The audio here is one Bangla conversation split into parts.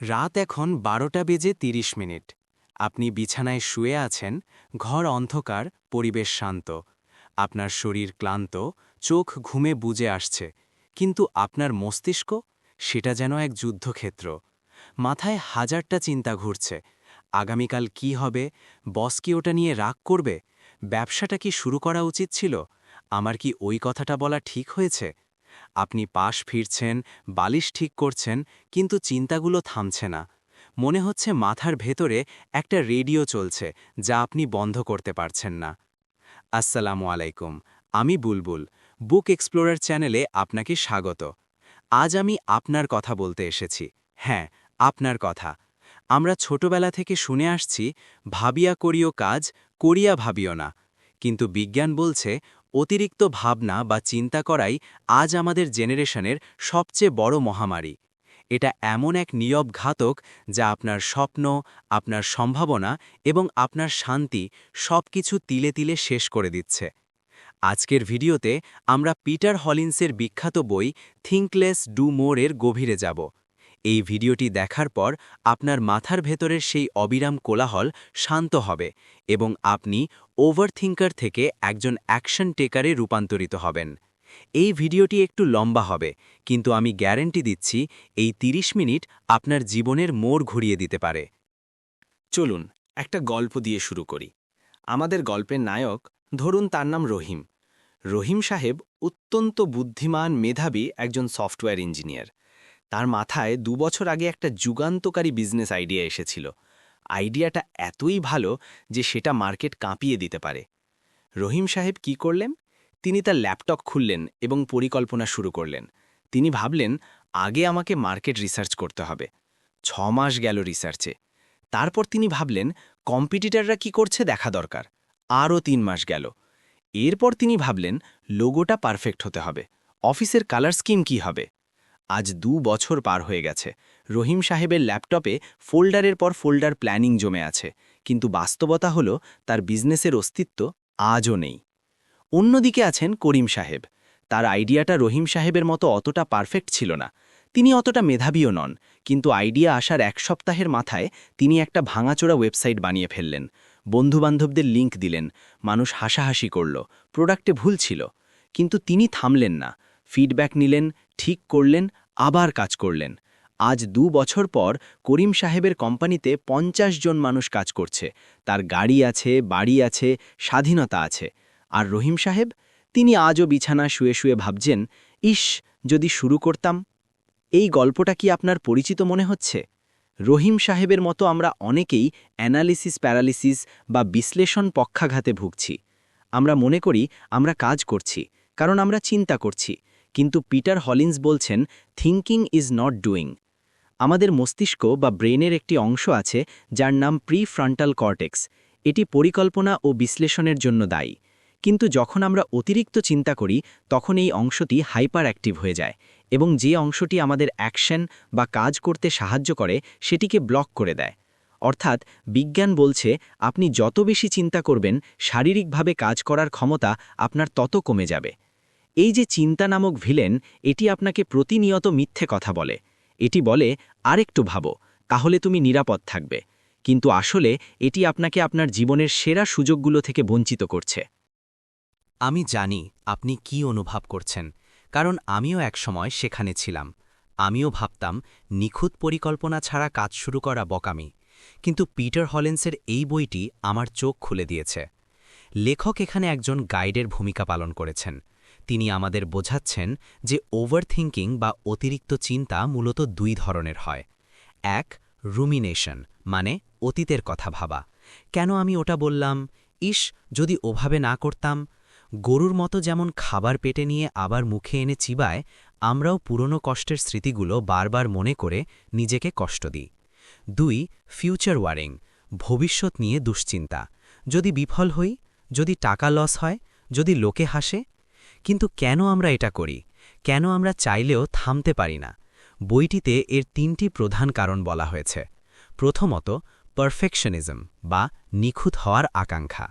রাত এখন বারোটা বেজে ৩০ মিনিট। আপনি বিছানায় শুয়ে আছেন, ঘর অন্ধকার, পরিবেশ শান্ত। আপনার শরীর ক্লান্ত, চোখ ঘুমে বুজে আসছে। কিন্তু আপনার মস্তিষ্ক? সেটা যেন এক যুদ্ধক্ষেত্র। মাথায় হাজারটা চিন্তা ঘুরছে। আগামীকাল কি হবে? বস কি ওটা নিয়ে রাগ করবে? ব্যবসাটা কি শুরু করা উচিত ছিল? আমার কি ওই কথাটা বলা ঠিক হয়েছে? আপনি পাশ ফিরছেন, বালিশ ঠিক করছেন, কিন্তু চিন্তাগুলো থামছে না। মনে হচ্ছে মাথার ভেতরে একটা রেডিও চলছে, যা আপনি বন্ধ করতে পারছেন না। আসসালামু আলাইকুম, আমি বুলবুল, বুক এক্সপ্লোরার চ্যানেলে আপনাকে স্বাগত। আজ আমি আপনার কথা বলতে এসেছি। হ্যাঁ আপনার কথা। আমরা ছোটবেলা থেকে শুনে আসছি, ভাবিয়া করিও কাজ, করিয়া ভাবিও না। কিন্তু বিজ্ঞান বলছে অতিরিক্ত ভাবনা বা চিন্তা করাই আজ আমাদের জেনারেশনের সবচেয়ে বড় মহামারী। এটা এমন এক নিয়ব ঘাতক যা আপনার স্বপ্ন, আপনার সম্ভাবনা এবং আপনার শান্তি সব কিছু তিলে তিলে শেষ করে দিচ্ছে। আজকের ভিডিওতে আমরা পিটার হলিন্সের বিখ্যাত বই থিঙ্কলেস ডু মোরের গভীরে যাব। এই ভিডিওটি দেখার পর আপনার মাথার ভেতরের সেই অবিরাম কোলাহল শান্ত হবে এবং আপনি ওভারথিঙ্কার থেকে একজন অ্যাকশন টেকারে রূপান্তরিত হবেন। এই ভিডিওটি একটু লম্বা হবে, কিন্তু আমি গ্যারেন্টি দিচ্ছি এই ৩০ মিনিট আপনার জীবনের মোড় ঘুরিয়ে দিতে পারে। চলুন, একটা গল্প দিয়ে শুরু করি। আমাদের গল্পের নায়ক ধরুন তার নাম রহিম। রহিম সাহেব অত্যন্ত বুদ্ধিমান মেধাবী একজন সফটওয়্যার ইঞ্জিনিয়ার। তার মাথায় দু বছর আগে একটা যুগান্তকারী বিজনেস আইডিয়া এসেছিল। আইডিয়াটা এতই ভালো যে সেটা মার্কেট কাঁপিয়ে দিতে পারে। রহিম সাহেব কি করলেন? তিনি তার ল্যাপটপ খুললেন এবং পরিকল্পনা শুরু করলেন। তিনি ভাবলেন, আগে আমাকে মার্কেট রিসার্চ করতে হবে। ছ মাস গেল রিসার্চে। তারপর তিনি ভাবলেন, কম্পিটিটররা কি করছে দেখা দরকার। আরও তিন মাস গেল। এরপর তিনি ভাবলেন, লোগোটা পারফেক্ট হতে হবে। অফিসের কালার স্কিম কি হবে? আজ দু বছর পার হয়ে গেছে। রহিম সাহেবের ল্যাপটপে ফোল্ডারের পর ফোল্ডার প্ল্যানিং জমে আছে, কিন্তু বাস্তবতা হল তার বিজনেসের অস্তিত্ব আজও নেই। অন্যদিকে আছেন করিম সাহেব। তার আইডিয়াটা রহিম সাহেবের মতো অতটা পারফেক্ট ছিল না। তিনি অতটা মেধাবীও নন, কিন্তু আইডিয়া আসার এক সপ্তাহের মাথায় তিনি একটা ভাঙাচোরা ওয়েবসাইট বানিয়ে ফেললেন। বন্ধুবান্ধবদের লিঙ্ক দিলেন, মানুষ হাসাহাসি করল, প্রোডাক্টে ভুল ছিল। কিন্তু তিনি থামলেন না। ফিডব্যাক নিলেন ঠিক করলেন, আবার কাজ করলেন। আজ দু বছর পর করিম সাহেবের কোম্পানিতে পঞ্চাশ জন মানুষ কাজ করছে। তার গাড়ি আছে, বাড়ি আছে, স্বাধীনতা আছে। আর রহিম সাহেব? তিনি আজও বিছানা শুয়ে শুয়ে ভাবছেন, ইস, যদি শুরু করতাম, এই গল্পটা কি আপনার পরিচিত মনে হচ্ছে? রহিম সাহেবের মতো আমরা অনেকেই অ্যানালিসিস প্যারালিসিস বা বিশ্লেষণ পক্ষাঘাতে ভুগছি। আমরা মনে করি আমরা কাজ করছি, কারণ আমরা চিন্তা করছি। কিন্তু পিটার হলিন্স বলছেন থিঙ্কিং ইজ নট ডুইং আমাদের মস্তিষ্ক বা ব্রেনের একটি অংশ আছে যার নাম প্রি ফ্রন্টাল কর্টেক্স। এটি পরিকল্পনা ও বিশ্লেষণের জন্য দায়ী। কিন্তু যখন আমরা অতিরিক্ত চিন্তা করি, তখন এই অংশটি হাইপার অ্যাক্টিভ হয়ে যায় এবং যে অংশটি আমাদের অ্যাকশন বা কাজ করতে সাহায্য করে, সেটিকে ব্লক করে দেয়। অর্থাৎ বিজ্ঞান বলছে, আপনি যত বেশি চিন্তা করবেন, শারীরিকভাবে কাজ করার ক্ষমতা আপনার তত কমে যাবে। এই যে চিন্তা নামক ভিলেন, এটি আপনাকে প্রতিনিয়ত মিথ্যে কথা বলে। এটি বলে, আরেকটু ভাবো, তাহলে তুমি নিরাপদ থাকবে। কিন্তু আসলে, এটি আপনাকে আপনার জীবনের সেরা সুযোগগুলো থেকে বঞ্চিত করছে। আমি জানি আপনি কি অনুভব করছেন, কারণ আমিও একসময় সেখানে ছিলাম। আমিও ভাবতাম, নিখুঁত পরিকল্পনা ছাড়া কাজ শুরু করা বকামি। কিন্তু পিটার হলেন্সের এই বইটি আমার চোখ খুলে দিয়েছে। লেখক এখানে একজন গাইডের ভূমিকা পালন করেছেন। তিনি আমাদের বোঝাচ্ছেন যে ওভারথিঙ্কিং বা অতিরিক্ত চিন্তা মূলত দুই ধরনের হয়। এক, রুমিনেশন মানে অতীতের কথা ভাবা। কেন আমি ওটা বললাম? ইস, যদি ওভাবে না করতাম। গরুর মতো যেমন খাবার পেটে নিয়ে আবার মুখে এনে চিবায়, আমরাও পুরনো কষ্টের স্মৃতিগুলো বারবার মনে করে নিজেকে কষ্ট দিই। দুই ফিউচার ওয়ারিং ভবিষ্যৎ নিয়ে দুশ্চিন্তা। যদি বিফল হই, যদি টাকা লস হয়, যদি লোকে হাসে কিন্তু কেন আমরা এটা করি? কেন আমরা চাইলেও থামতে পারি না? বইটিতে এর তিনটি প্রধান কারণ বলা হয়েছে। প্রথমত পারফেকশনিজম বা নিখুঁত হওয়ার আকাঙ্ক্ষা।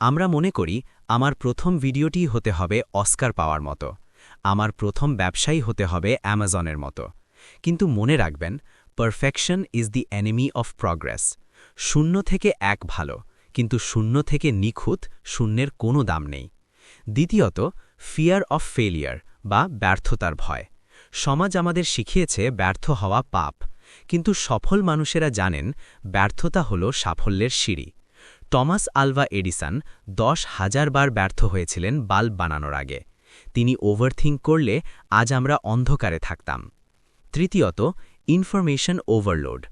আমরা মনে করি, আমার প্রথম ভিডিওটি হতে হবে অস্কার পাওয়ার মতো। আমার প্রথম ব্যবসায়ী হতে হবে অ্যামাজনের মতো। কিন্তু মনে রাখবেন perfection is the enemy of progress শূন্য থেকে এক ভালো, কিন্তু শূন্য থেকে নিখুঁত শূন্যের কোনো দাম নেই। দ্বিতীয়ত ফিয়ার অফ ফেলিয়ার বা ব্যর্থতার ভয়। সমাজ আমাদের শিখিয়েছে ব্যর্থ হওয়া পাপ। কিন্তু সফল মানুষেরা জানেন, ব্যর্থতা হল সাফল্যের সিঁড়ি। টমাস আলভা এডিসন দশ হাজার বার ব্যর্থ হয়েছিলেন বাল্ব বানানোর আগে। তিনি ওভারথিঙ্ক করলে আজ আমরা অন্ধকারে থাকতাম। তৃতীয়ত, ইনফরমেশন ওভারলোড।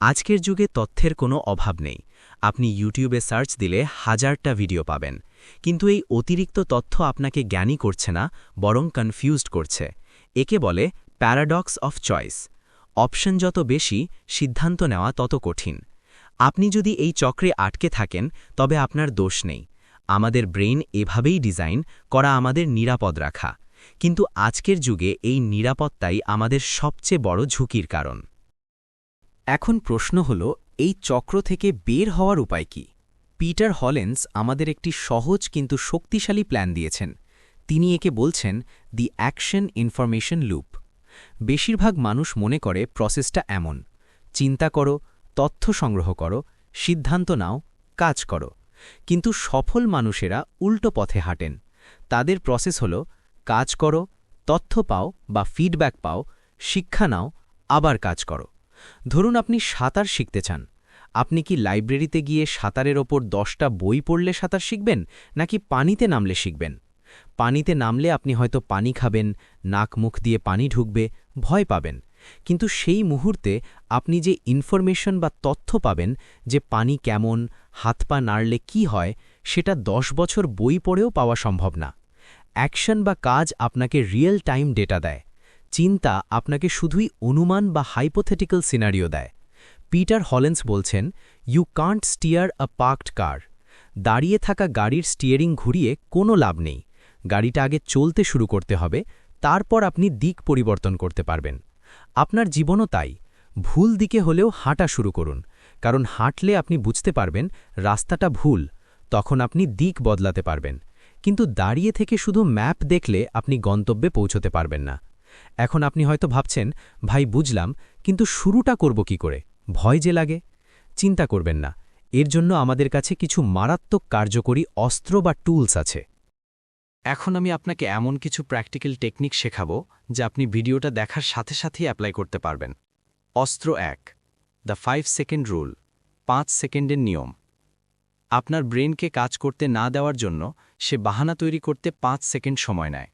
আজকের যুগে তথ্যের কোনো অভাব নেই। আপনি ইউটিউবে সার্চ দিলে হাজারটা ভিডিও পাবেন। কিন্তু এই অতিরিক্ত তথ্য আপনাকে জ্ঞানী করছে না, বরং কনফিউজড করছে। একে বলে প্যারাডক্স অফ চয়েস অপশন যত বেশি, সিদ্ধান্ত নেওয়া তত কঠিন। আপনি যদি এই চক্রে আটকে থাকেন, তবে আপনার দোষ নেই। আমাদের ব্রেইন এভাবেই ডিজাইন করা আমাদের নিরাপদ রাখা। কিন্তু আজকের যুগে এই নিরাপত্তাই আমাদের সবচেয়ে বড় ঝুঁকির কারণ। এখন প্রশ্ন হল, এই চক্র থেকে বের হওয়ার উপায় কি? পিটার হলেন্স আমাদের একটি সহজ কিন্তু শক্তিশালী প্ল্যান দিয়েছেন। তিনি একে বলছেন দি অ্যাকশন ইনফরমেশন লুপ বেশিরভাগ মানুষ মনে করে প্রসেসটা এমন। চিন্তা করো, তথ্য সংগ্রহ করো, সিদ্ধান্ত নাও, কাজ করো। কিন্তু সফল মানুষেরা উল্টো পথে হাঁটেন। তাদের প্রসেস হল কাজ করো, তথ্য পাও বা ফিডব্যাক পাও, শিক্ষা নাও, আবার কাজ করো। ধরুন আপনি সাঁতার শিখতে চান। আপনি কি লাইব্রেরিতে গিয়ে সাঁতারের ওপর দশটা বই পড়লে সাঁতার শিখবেন, নাকি পানিতে নামলে শিখবেন? পানিতে নামলে আপনি হয়তো পানি খাবেন, নাক মুখ দিয়ে পানি ঢুকবে, ভয় পাবেন। কিন্তু সেই মুহূর্তে আপনি যে ইনফরমেশন বা তথ্য পাবেন যে পানি কেমন, হাত পা নাড়লে কি হয়, সেটা দশ বছর বই পড়েও পাওয়া সম্ভব না। অ্যাকশন বা কাজ আপনাকে রিয়েল টাইম ডেটা দেয়। চিন্তা আপনাকে শুধুই অনুমান বা হাইপোথেটিক্যাল সিনারিও দেয়। পিটার হলেন্স বলছেন you can't steer a parked car দাঁড়িয়ে থাকা গাড়ির স্টিয়ারিং ঘুরিয়ে কোনো লাভ নেই। গাড়িটা আগে চলতে শুরু করতে হবে, তারপর আপনি দিক পরিবর্তন করতে পারবেন। আপনার জীবনও তাই। ভুল দিকে হলেও হাঁটা শুরু করুন। কারণ হাঁটলে আপনি বুঝতে পারবেন রাস্তাটা ভুল, তখন আপনি দিক বদলাতে পারবেন। কিন্তু দাঁড়িয়ে থেকে শুধু ম্যাপ দেখলে আপনি গন্তব্যে পৌঁছতে পারবেন না। এখন আপনি হয়তো ভাবছেন, ভাই, বুঝলাম, কিন্তু শুরুটা করব কি করে? ভয় যে লাগে, চিন্তা করবেন না। এর জন্য আমাদের কাছে কিছু মারাত্মক কার্যকরী অস্ত্র বা টুলস আছে। এখন আমি আপনাকে এমন কিছু প্র্যাকটিক্যাল টেকনিক শেখাবো, যা আপনি ভিডিওটা দেখার সাথে সাথেই অ্যাপ্লাই করতে পারবেন। অস্ত্র এক, দ্য ফাইভ সেকেন্ড রুল, পাঁচ সেকেন্ডের নিয়ম। আপনার ব্রেনকে কাজ করতে না দেওয়ার জন্য সে বাহানা তৈরি করতে পাঁচ সেকেন্ড সময় নেয়।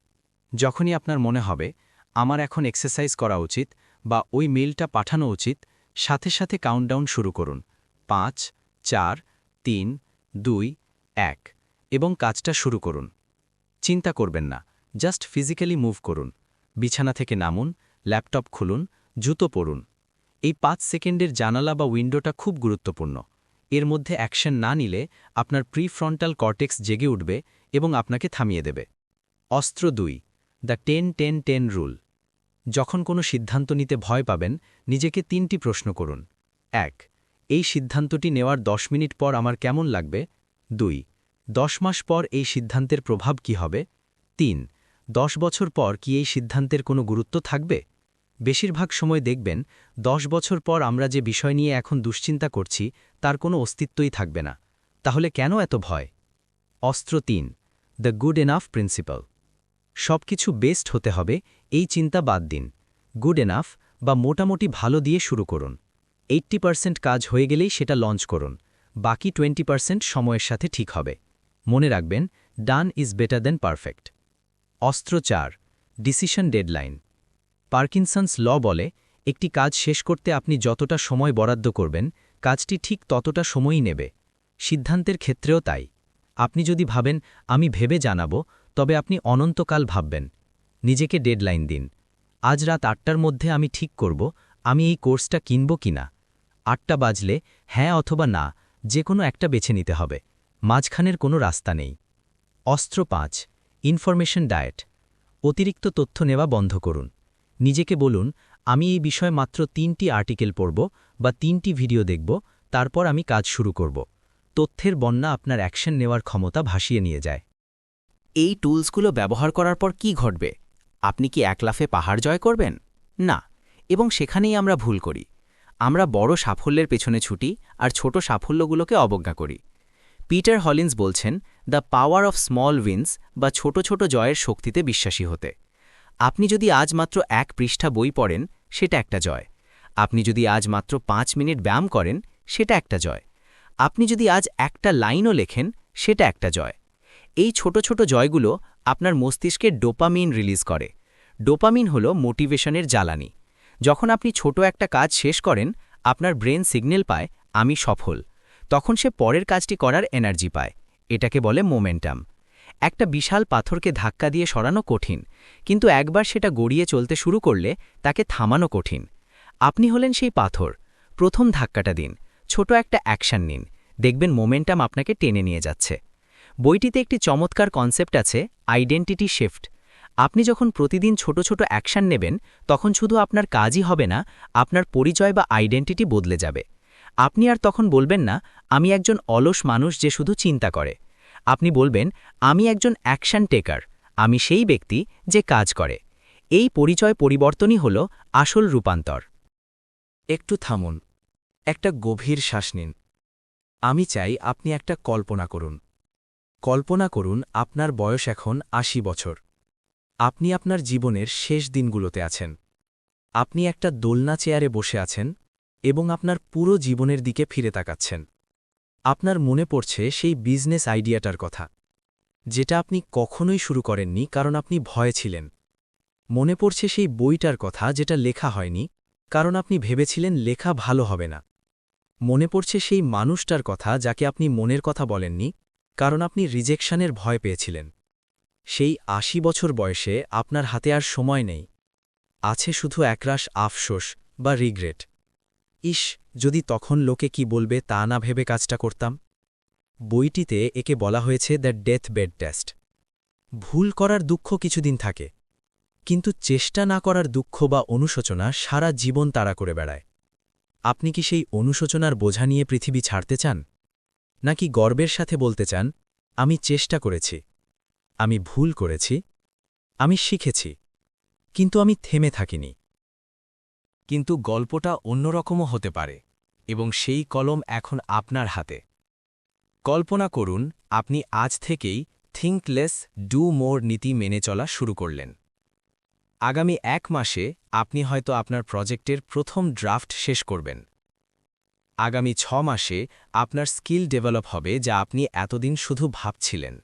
যখনই আপনার মনে হবে, আমার এখন এক্সারসাইজ করা উচিত বা ওই মেলটা পাঠানো উচিত সাথে সাথে কাউন্টডাউন শুরু করুন। পাঁচ, চার, তিন, দুই, এক এবং কাজটা শুরু করুন। চিন্তা করবেন না জাস্ট ফিজিক্যালি মুভ করুন। বিছানা থেকে নামুন ল্যাপটপ খুলুন, জুতো পরুন। এই পাঁচ সেকেন্ডের জানালা বা উইন্ডোটা খুব গুরুত্বপূর্ণ। এর মধ্যে অ্যাকশন না নিলে আপনার প্রিফ্রন্টাল কর্টেক্স জেগে উঠবে এবং আপনাকে থামিয়ে দেবে। অস্ত্র দুই the ten ten ten rule যখন কোনো সিদ্ধান্ত নিতে ভয় পাবেন, নিজেকে তিনটি প্রশ্ন করুন। এক, এই সিদ্ধান্তটি নেওয়ার দশ মিনিট পর আমার কেমন লাগবে? দুই, দশ মাস পর এই সিদ্ধান্তের প্রভাব কি হবে? তিন, দশ বছর পর কি এই সিদ্ধান্তের কোনো গুরুত্ব থাকবে? বেশিরভাগ সময় দেখবেন, দশ বছর পর আমরা যে বিষয় নিয়ে এখন দুশ্চিন্তা করছি, তার কোনো অস্তিত্বই থাকবে না। তাহলে কেন এত ভয়? অস্ত্র তিন দ্য গুড এনাফ প্রিন্সিপাল সব কিছু বেস্ট হতে হবে এই চিন্তা বাদ দিন। গুড এনাফ বা মোটামুটি ভালো দিয়ে শুরু করুন। এইট্টি পার্সেন্ট কাজ হয়ে গেলেই সেটা লঞ্চ করুন। বাকি টোয়েন্টি পার্সেন্ট সময়ের সাথে ঠিক হবে। মনে রাখবেন, done is better than perfect. অস্ত্র চার, ডিসিশন ডেডলাইন। পার্কিনসন্স ল বলে, একটি কাজ শেষ করতে আপনি যতটা সময় বরাদ্দ করবেন, কাজটি ঠিক ততটা সময়ই নেবে। সিদ্ধান্তের ক্ষেত্রেও তাই। আপনি যদি ভাবেন, আমি ভেবে জানাব, তবে আপনি অনন্তকাল ভাববেন। নিজেকে ডেডলাইন দিন। আজ রাত আটটার মধ্যে আমি ঠিক করব, আমি এই কোর্সটা কিনব কিনা। আটটা বাজলে হ্যাঁ অথবা না যে কোনো একটা বেছে নিতে হবে। মাঝখানের কোনো রাস্তা নেই। অস্ত্র পাঁচ, ইনফরমেশন ডায়েট। অতিরিক্ত তথ্য নেওয়া বন্ধ করুন। নিজেকে বলুন, আমি এই বিষয়ে মাত্র তিনটি আর্টিকেল পড়ব বা তিনটি ভিডিও দেখব, তারপর আমি কাজ শুরু করব। তথ্যের বন্যা আপনার অ্যাকশন নেওয়ার ক্ষমতা ভাসিয়ে নিয়ে যায়। এই টুলসগুলো ব্যবহার করার পর কি ঘটবে? আপনি কি একলাফে পাহাড় জয় করবেন? না, এবং সেখানেই আমরা ভুল করি। আমরা বড় সাফল্যের পেছনে ছুটি আর ছোট সাফল্যগুলোকে অবজ্ঞা করি। পিটার হলিন্স বলছেন, the power of small wins বা ছোট ছোট জয়ের শক্তিতে বিশ্বাসী হতে। আপনি যদি আজ মাত্র এক পৃষ্ঠা বই পড়েন, সেটা একটা জয়। আপনি যদি আজ মাত্র পাঁচ মিনিট ব্যায়াম করেন, সেটা একটা জয়। আপনি যদি আজ একটা লাইনও লেখেন, সেটা একটা জয়। এই ছোট ছোট জয়গুলো আপনার মস্তিষ্কে ডোপামিন রিলিজ করে। ডোপামিন হল মোটিভেশনের জ্বালানি। যখন আপনি ছোট একটা কাজ শেষ করেন, আপনার ব্রেন সিগন্যাল পায়, আমি সফল। তখন সে পরের কাজটি করার এনার্জি পায়। এটাকে বলে মোমেন্টাম। একটা বিশাল পাথরকে ধাক্কা দিয়ে সরানো কঠিন, কিন্তু একবার সেটা গড়িয়ে চলতে শুরু করলে তাকে থামানো কঠিন। আপনি হলেন সেই পাথর। প্রথম ধাক্কাটা দিন। ছোট একটা অ্যাকশন নিন। দেখবেন মোমেন্টাম আপনাকে টেনে নিয়ে যাচ্ছে। বইটিতে একটি চমৎকার কনসেপ্ট আছে, আইডেন্টিটি শিফট। আপনি যখন প্রতিদিন ছোট ছোট অ্যাকশন নেবেন, তখন শুধু আপনার কাজই হবে না, আপনার পরিচয় বা আইডেন্টিটি বদলে যাবে। আপনি আর তখন বলবেন না, আমি একজন অলস মানুষ যে শুধু চিন্তা করে। আপনি বলবেন, আমি একজন অ্যাকশন টেকার, আমি সেই ব্যক্তি যে কাজ করে। এই পরিচয় পরিবর্তনই হল আসল রূপান্তর। একটু থামুন। একটা গভীর শ্বাস নিন। আমি চাই আপনি একটা কল্পনা করুন। কল্পনা করুন আপনার বয়স এখন আশি বছর। আপনি আপনার জীবনের শেষ দিনগুলোতে আছেন। আপনি একটা দোলনা চেয়ারে বসে আছেন এবং আপনার পুরো জীবনের দিকে ফিরে তাকাচ্ছেন। আপনার মনে পড়ছে সেই বিজনেস আইডিয়াটার কথা, যেটা আপনি কখনোই শুরু করেননি কারণ আপনি ভয়ে ছিলেন। মনে পড়ছে সেই বইটার কথা যেটা লেখা হয়নি কারণ আপনি ভেবেছিলেন লেখা ভালো হবে না। মনে পড়ছে সেই মানুষটার কথা যাকে আপনি মনের কথা বলেননি কারণ আপনি রিজেকশনের ভয় পেয়েছিলেন। সেই আশি বছর বয়সে আপনার হাতে আর সময় নেই। আছে শুধু একরাশ আফসোস বা রিগ্রেট। ইস, যদি তখন লোকে কি বলবে তা না ভেবে কাজটা করতাম। বইটিতে একে বলা হয়েছে দ্য ডেথ বেড টেস্ট। ভুল করার দুঃখ কিছুদিন থাকে। কিন্তু চেষ্টা না করার দুঃখ বা অনুশোচনা সারা জীবন তাড়া করে বেড়ায়। আপনি কি সেই অনুশোচনার বোঝা নিয়ে পৃথিবী ছাড়তে চান? নাকি গর্বের সাথে বলতে চান, আমি চেষ্টা করেছি। আমি ভুল করেছি। আমি শিখেছি। কিন্তু আমি থেমে থাকিনি। কিন্তু গল্পটা অন্যরকমও হতে পারে, এবং সেই কলম এখন আপনার হাতে। কল্পনা করুন, আপনি আজ থেকেই থিঙ্কলেস ডু মোর নীতি মেনে চলা শুরু করলেন। আগামী এক মাসে আপনি হয়তো আপনার প্রজেক্টের প্রথম ড্রাফট শেষ করবেন। আগামী ছ মাসে আপনার স্কিল ডেভেলপ হবে যা আপনি এতদিন শুধু ভাবছিলেন।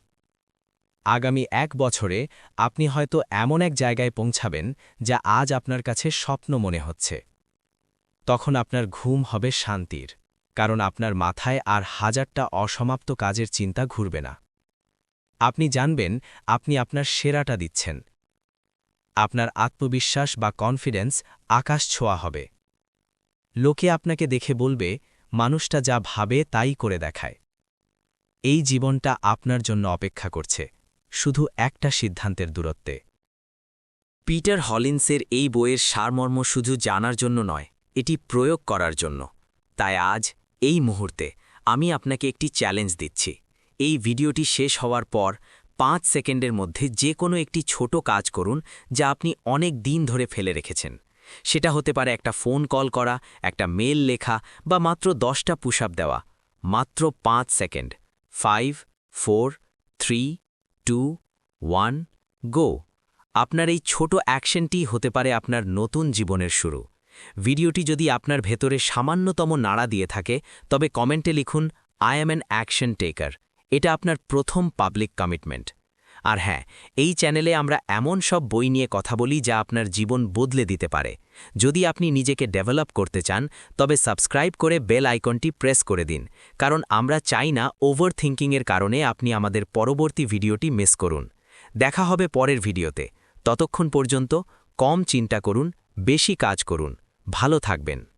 আগামী এক বছরে আপনি হয়তো এমন এক জায়গায় পৌঁছাবেন যা আজ আপনার কাছে স্বপ্ন মনে হচ্ছে। তখন আপনার ঘুম হবে শান্তির, কারণ আপনার মাথায় আর হাজারটা অসমাপ্ত কাজের চিন্তা ঘুরবে না। আপনি জানবেন, আপনি আপনার সেরাটা দিচ্ছেন। আপনার আত্মবিশ্বাস বা কনফিডেন্স আকাশ ছোঁয়া হবে। লোকে আপনাকে দেখে বলবে, মানুষটা যা ভাবে তাই করে দেখায়। এই জীবনটা আপনার জন্য অপেক্ষা করছে, শুধু একটা সিদ্ধান্তের দূরত্বে। পিটার হলিন্সের এই বইয়ের সারমর্ম শুধু জানার জন্য নয়, এটি প্রয়োগ করার জন্য। তাই আজ, এই মুহূর্তে, আমি আপনাকে একটি চ্যালেঞ্জ দিচ্ছি। এই ভিডিওটি শেষ হওয়ার পর, পাঁচ সেকেন্ডের মধ্যে যে কোনো একটি ছোট কাজ করুন, যা আপনি অনেক দিন ধরে ফেলে রেখেছেন। সেটা হতে পারে একটা ফোন কল করা, একটা মেল লেখা বা মাত্র দশটা পুশ দেওয়া। মাত্র পাঁচ second. Five, four, three, two, one, go. আপনার এই ছোট অ্যাকশনটি হতে পারে আপনার নতুন জীবনের শুরু। ভিডিওটি যদি আপনার ভেতরে সামান্যতম নাড়া দিয়ে থাকে, তবে কমেন্টে লিখুন, I am an action taker. এটা আপনার প্রথম পাবলিক কমিটমেন্ট। আর হ্যাঁ এই চ্যানেলে আমরা এমন সব বই নিয়ে কথা বলি যা আপনার জীবন বদলে দিতে পারে। যদি আপনি নিজেকে ডেভেলপ করতে চান, তবে সাবস্ক্রাইব করে বেল আইকনটি প্রেস করে দিন। কারণ আমরা চাই না ওভার থিঙ্কিংয়ের কারণে আপনি আমাদের পরবর্তী ভিডিওটি মিস করুন। দেখা হবে পরের ভিডিওতে। ততক্ষণ পর্যন্ত কম চিন্তা করুন, বেশি কাজ করুন। ভালো থাকবেন।